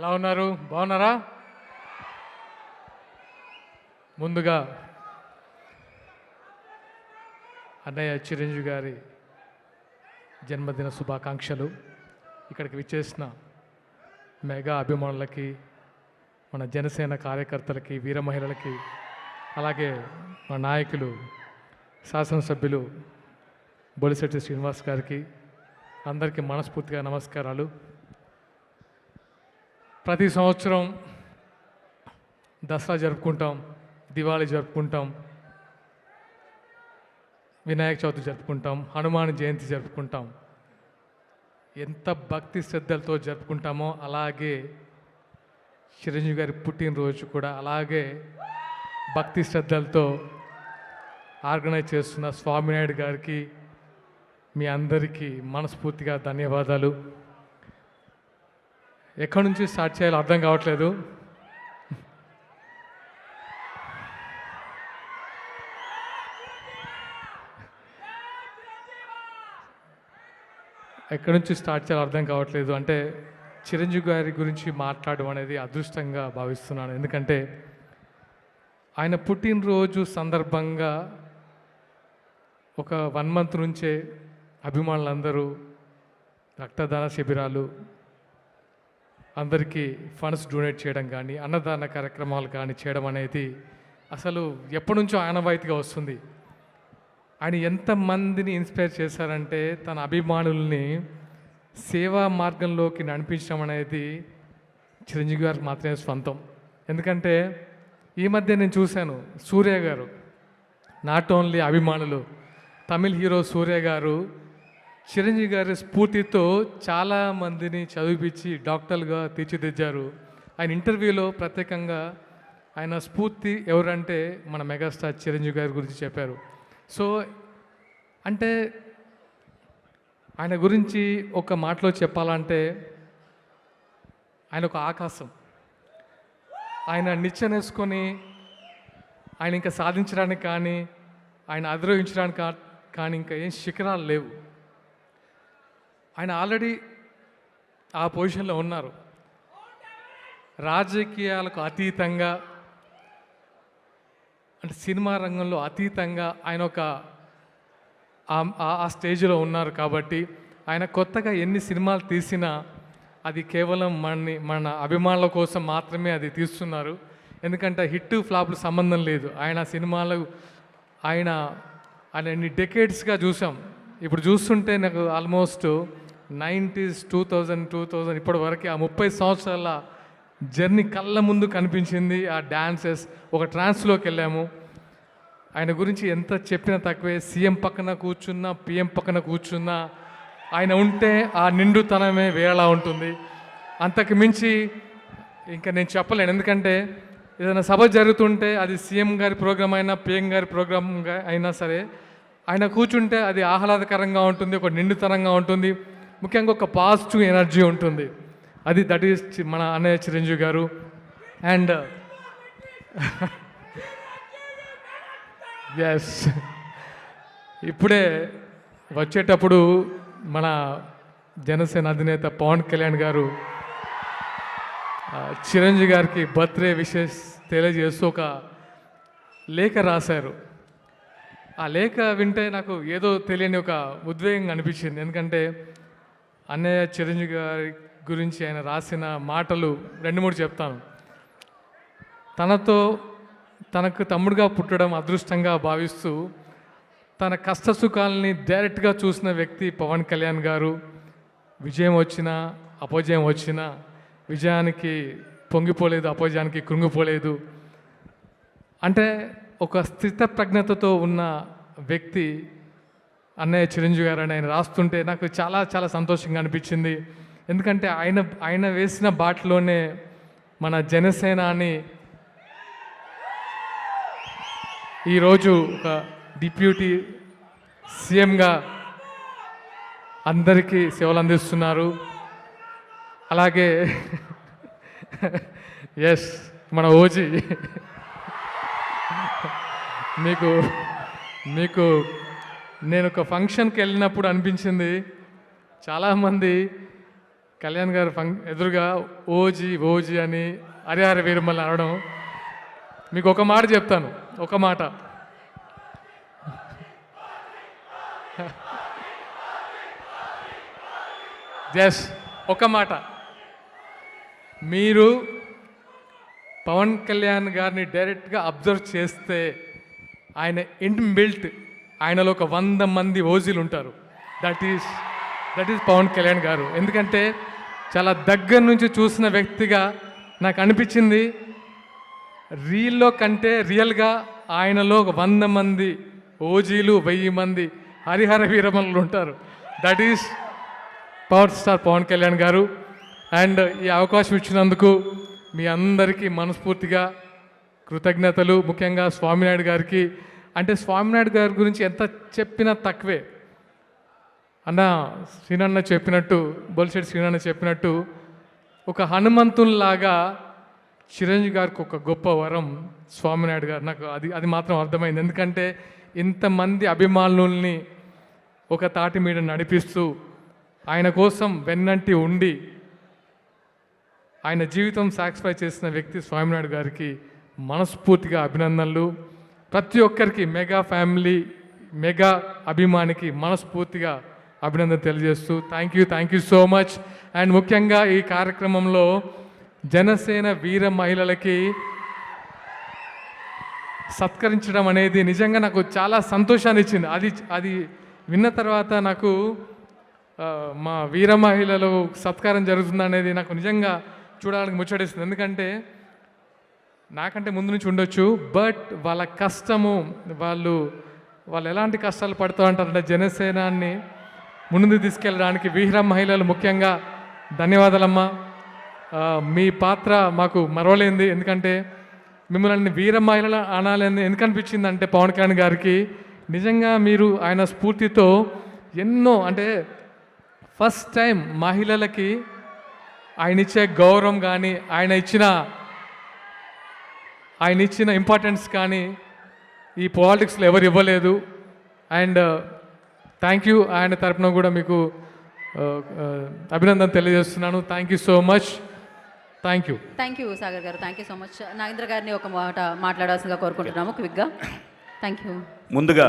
ఎలా ఉన్నారు? బాగున్నారా? ముందుగా అన్నయ్య చిరంజీవి గారి జన్మదిన శుభాకాంక్షలు. ఇక్కడికి విచ్చేసిన మెగా అభిమానులకి మన జనసేన కార్యకర్తలకి వీర మహిళలకి అలాగే మా నాయకులు శాసనసభ్యులు బొలిశెట్టి శ్రీనివాస్ గారికి అందరికీ మనస్ఫూర్తిగా నమస్కారాలు. ప్రతి సంవత్సరం దసరా జరుపుకుంటాం దివాళీ జరుపుకుంటాం వినాయక చవితి జరుపుకుంటాం హనుమాన్ జయంతి జరుపుకుంటాం. ఎంత భక్తి శ్రద్ధలతో జరుపుకుంటామో అలాగే చిరంజీవి గారి పుట్టినరోజు కూడా అలాగే భక్తి శ్రద్ధలతో ఆర్గనైజ్ చేస్తున్న స్వామినాయుడు గారికి మీ అందరికీ మనస్ఫూర్తిగా ధన్యవాదాలు. ఎక్కడి నుంచి స్టార్ట్ చేయాలో అర్థం కావట్లేదు. ఎక్కడి నుంచి స్టార్ట్ చేయాలో అర్థం కావట్లేదు. అంటే చిరంజీవి గారి గురించి మాట్లాడడం అనేది అదృష్టంగా భావిస్తున్నాను. ఎందుకంటే ఆయన పుట్టినరోజు సందర్భంగా ఒక వన్ మంత్ నుంచే అభిమానులందరూ రక్తదాన శిబిరాలు అందరికీ ఫండ్స్ డొనేట్ చేయడం కానీ అన్నదాన కార్యక్రమాలు కానీ చేయడం అనేది అసలు ఎప్పటి నుంచో ఆనవాయితీగా వస్తుంది. ఆయన ఎంతమందిని ఇన్స్పైర్ చేశారంటే తన అభిమానుల్ని సేవా మార్గంలోకి నడిపించడం అనేది చిరంజీవి గారికి మాత్రమే స్వంతం. ఎందుకంటే ఈ మధ్య నేను చూశాను సూర్య గారు నాట్ ఓన్లీ అభిమానులు తమిళ్ హీరో సూర్య గారు చిరంజీవి గారి స్ఫూర్తితో చాలా మందిని చదివిపించి డాక్టర్లుగా తీర్చిదిద్దారు. ఆయన ఇంటర్వ్యూలో ప్రత్యేకంగా ఆయన స్ఫూర్తి ఎవరంటే మన మెగాస్టార్ చిరంజీవి గారి గురించి చెప్పారు. సో అంటే ఆయన గురించి ఒక మాటలో చెప్పాలంటే ఆయన ఒక ఆకాశం. ఆయన నిచ్చెనేసుకొని ఆయన ఇంకా సాధించడానికి కానీ ఆయన అధిరోహించడానికి కానీ ఇంకా ఏం శిఖరాలు లేవు. ఆయన ఆల్రెడీ ఆ పొజిషన్లో ఉన్నారు. రాజకీయాలకు అతీతంగా అంటే సినిమా రంగంలో అతీతంగా ఆయన ఒక ఆ- ఆ- స్టేజ్లో ఉన్నారు కాబట్టి ఆయన కొత్తగా ఎన్ని సినిమాలు తీసినా అది కేవలం మనని మన అభిమానుల కోసం మాత్రమే అది తీస్తున్నారు. ఎందుకంటే హిట్ ఫ్లాప్లు సంబంధం లేదు. ఆయన సినిమాలు ఆయన ఆయన ఎన్ని డెకేడ్స్గా చూసాం. ఇప్పుడు చూస్తుంటే నాకు almost nineties two thousand two thousand ఇప్పటి వరకు ఆ ముప్పై సంవత్సరాల జర్నీ కళ్ళ ముందు కనిపించింది ఆ డాన్సెస్. ఒక ట్రాన్స్లోకి వెళ్ళాము. ఆయన గురించి ఎంత చెప్పినా తక్కువే. సీఎం పక్కన కూర్చున్నా పిఎం పక్కన కూర్చున్నా ఆయన ఉంటే ఆ నిండుతనమే వేళ ఉంటుంది. అంతకు మించి ఇంకా నేను చెప్పలేను. ఎందుకంటే ఏదైనా సభ జరుగుతుంటే అది సీఎం గారి ప్రోగ్రామ్ అయినా పిఎం గారి ప్రోగ్రామ్ అయినా సరే ఆయన కూర్చుంటే అది ఆహ్లాదకరంగా ఉంటుంది ఒక నిండుతనంగా ఉంటుంది. ముఖ్యంగా ఒక పాజిటివ్ ఎనర్జీ ఉంటుంది. అది దట్ ఈస్ మన అన్నయ్య చిరంజీవి గారు. అండ్ ఎస్ ఇప్పుడే వచ్చేటప్పుడు మన జనసేన అధినేత పవన్ కళ్యాణ్ గారు చిరంజీవి గారికి బర్త్డే విషెస్ తెలియజేస్తూ ఒక లేఖ రాశారు. ఆ లేఖ వింటే నాకు ఏదో తెలియని ఒక ఉద్వేగం అనిపించింది. ఎందుకంటే అన్నయ్య చిరంజీవి గారి గురించి ఆయన రాసిన మాటలు రెండు మూడు చెప్తాను. తనతో తనకు తమ్ముడుగా పుట్టడం అదృష్టంగా భావిస్తూ తన కష్ట సుఖాలని డైరెక్ట్గా చూసిన వ్యక్తి పవన్ కళ్యాణ్ గారు. విజయం వచ్చినా అపజయం వచ్చినా విజయానికి పొంగిపోలేదు అపజయానికి కృంగిపోలేదు. అంటే ఒక స్థిత ప్రజ్ఞతతో ఉన్న వ్యక్తి అన్నయ్య చిరంజీవి గారు అని ఆయన రాస్తుంటే నాకు చాలా చాలా సంతోషంగా అనిపించింది. ఎందుకంటే ఆయన ఆయన వేసిన బాటలోనే మన జనసేనాని ఈరోజు ఒక డిప్యూటీ సీఎంగా అందరికీ సేవలు అందిస్తున్నారు. అలాగే ఎస్ మన ఓజీ. మీకు మీకు నేను ఒక ఫంక్షన్కి వెళ్ళినప్పుడు అనిపించింది. చాలామంది కళ్యాణ్ గారు ఫంక్ ఎదురుగా ఓజీ ఓజీ అని హరిహర వీరమ్మల్ని అనడం. మీకు ఒక మాట చెప్తాను ఒక మాట. జస్ ఒక మాట. మీరు పవన్ కళ్యాణ్ గారిని డైరెక్ట్గా అబ్జర్వ్ చేస్తే ఆయన ఇన్బిల్ట్ ఆయనలో ఒక వంద మంది ఓజీలు ఉంటారు. That is that is Pawan Kalyan garu. ఎందుకంటే చాలా దగ్గర నుంచి చూసిన వ్యక్తిగా నాకు అనిపించింది. రీల్లో కంటే రియల్గా ఆయనలో ఒక వంద మంది ఓజీలు వెయ్యి మంది హరిహర వీరమణులు ఉంటారు. That is power star Pawan Kalyan garu. And ఈ అవకాశం ఇచ్చినందుకు మీ అందరికీ మనస్ఫూర్తిగా కృతజ్ఞతలు. ముఖ్యంగా స్వామినాయుడు గారికి అంటే స్వామినాయుడు గారి గురించి ఎంత చెప్పినా తక్కువే. అన్న శ్రీనన్న చెప్పినట్టు బొలిశెట్టి శ్రీనన్న చెప్పినట్టు ఒక హనుమంతుల్లాగా చిరంజీవి గారికి ఒక గొప్ప వరం స్వామినాయుడు గారు. నాకు అది అది మాత్రం అర్థమైంది. ఎందుకంటే ఇంతమంది అభిమానుల్ని ఒక తాటి మీద నడిపిస్తూ ఆయన కోసం వెన్నంటి ఉండి ఆయన జీవితం సాక్రిఫై చేసిన వ్యక్తి స్వామినాయుడు గారికి మనస్ఫూర్తిగా అభినందనలు. ప్రతి ఒక్కరికి మెగా ఫ్యామిలీ మెగా అభిమానికి మనస్ఫూర్తిగా అభినందన తెలియజేస్తూ thank you thank you so much and ముఖ్యంగా ఈ కార్యక్రమంలో జనసేన వీర మహిళలకి సత్కరించడం అనేది నిజంగా నాకు చాలా సంతోషాన్ని ఇచ్చింది. అది అది విన్న తర్వాత నాకు మా వీర మహిళలు సత్కారం జరుగుతుంది అనేది నాకు నిజంగా చూడడానికి ముచ్చటేస్తుంది ఎందుకంటే నాకంటే ముందు నుంచి ఉండొచ్చు బట్ వాళ్ళ కష్టము వాళ్ళు వాళ్ళు ఎలాంటి కష్టాలు పడుతూ ఉంటారంటే జనసేనాన్ని ముందు తీసుకెళ్ళడానికి వీర మహిళలు ముఖ్యంగా. ధన్యవాదాలమ్మా. మీ పాత్ర మాకు మరవలేంది ఎందుకంటే మిమ్మల్ని వీర మహిళలు అనాలని ఎందుకు అనిపించింది అంటే పవన్ కళ్యాణ్ గారికి. నిజంగా మీరు ఆయన స్ఫూర్తితో ఎన్నో అంటే ఫస్ట్ టైం మహిళలకి ఆయన ఇచ్చే గౌరవం కానీ ఆయన ఇచ్చిన ఆయన ఇచ్చిన ఇంపార్టెన్స్ కానీ ఈ పాలిటిక్స్లో ఎవరు ఇవ్వలేదు. అండ్ థ్యాంక్ యూ ఆయన తరపున కూడా మీకు ఆ, ఆ, అభినందన తెలియజేస్తున్నాను. Thank you so much thank you thank you Sagar garu. Thank you so much Nagendra గారిని ఒక మాట మాట్లాడాల్సిందిగా కోరుకుంటున్నాము. క్విక్గా థ్యాంక్ యూ ముందుగా